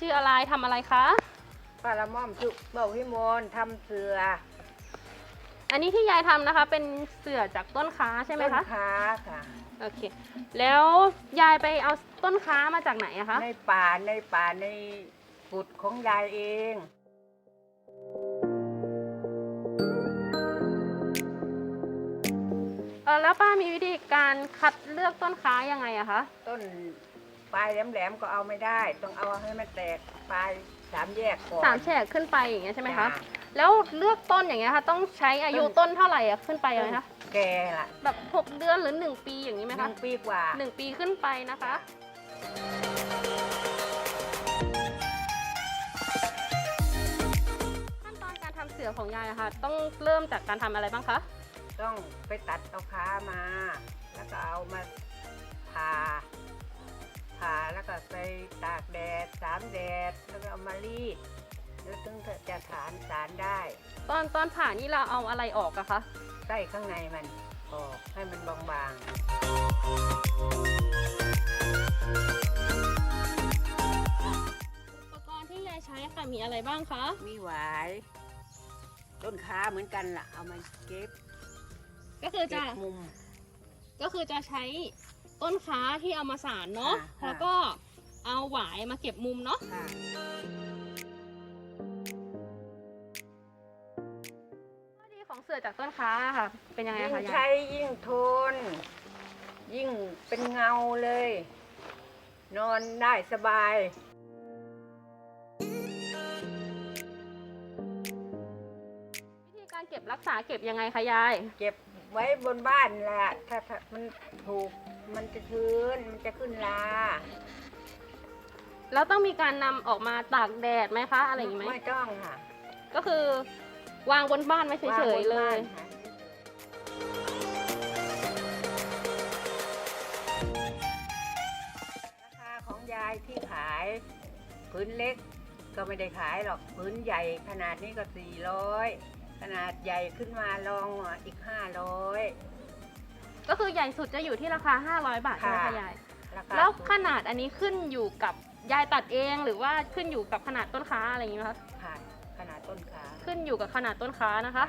ชื่ออะไรทำอะไรคะป้าละม่อมชุบเบาพิมลทำเสืออันนี้ที่ยายทำนะคะ เป็นเสื่อจากต้นค้าใช่ไหมต้นคะขาค่ะ โอเค แล้วยายไปเอาต้นค้ามาจากไหนอะคะในป่าในป่าในกุดของยายเองเออแล้วป้ามีวิธีการคัดเลือกต้นค้ายังไงอะคะ ต้น ปลายแหลมๆก็เอาไม่ได้ ต้องเอาให้มันแตกปลายสามแยกก่อนสามแฉกขึ้นไปอย่างเงี้ยใช่ไหมคะ จ้แล้วเลือกต้นอย่างเงี้ยค่ะ ต้องใช้อายุต้นต้นเท่าไหร่อะขึ้นไปไหมคะแกล่ะแบบหกเดือนหรือหนึ่งปีอย่างนี้ไหมหคะนึ่งปีกว่า หนึ่งปีขึ้นไปนะคะ ขั้นตอนการทำเสือของยายอะค่ะต้องเริ่มจากการทำอะไรบ้างคะต้องไปตัดเอาขามา แล้วก็เอามาผ่า ผ่าแล้วก็ไปตากแดดสามแดดแล้วก็เอามารีดแล้วถึงจะฐานสารได้ตอนตอนผ่านี่เราเอาอะไรออกอะคะไส้ข้างในมันออกให้มันบางอุปกรณ์ที่ยายใช้ค่ะมีอะไรบ้างคะ ๆ มีหวาย ต้นขาเหมือนกันล่ะ เอามาเก็บก็คือเก็จะบมุมก็คือจะใช้ ต้นค้าที่เอามาสานเนาะค่ะค่ะ แล้วก็เอาหวายมาเก็บมุมเนาะค่ะข้อดีของเสือจากต้นค้าค่ะ เป็นยังไงยิ่งคะยาใช้ยยิ่งทน ยิ่งเป็นเงาเลย นอนได้สบาย วิธีการเก็บรักษาเก็บยังไงคะยาย เก็บ ไว้บนบ้านแหละถ้าถ้ามันถูกมันจะชื้นมันจะขึ้นลาแล้วต้องมีการนำออกมาตากแดดไหมคะอะไรอย่างงี้ไหมไม่ต้องค่ะก็คือวางบนบ้านไว้เฉวางบยนๆเลบ้านยค่ะราคาของยายที่ขายพื้นเล็กก็ไม่ได้ขายหรอกพื้นใหญ่ขนาดนี้ก็400 ขนาดใหญ่ขึ้นมาลองอีก 500 ก็คือใหญ่สุดจะอยู่ที่ราคา 500 บาทใช่ไหมค่ะคะยาย ราคาแล้วถูกขนาดอันนี้ขึ้นอยู่กับยายตัดเองหรือว่าขึ้นอยู่กับขนาดต้นค้าอะไรอย่างงี้ไหมคะ ค่ะขนาดต้นขาขึ้นอยู่กับขนาดต้นค้านะคะ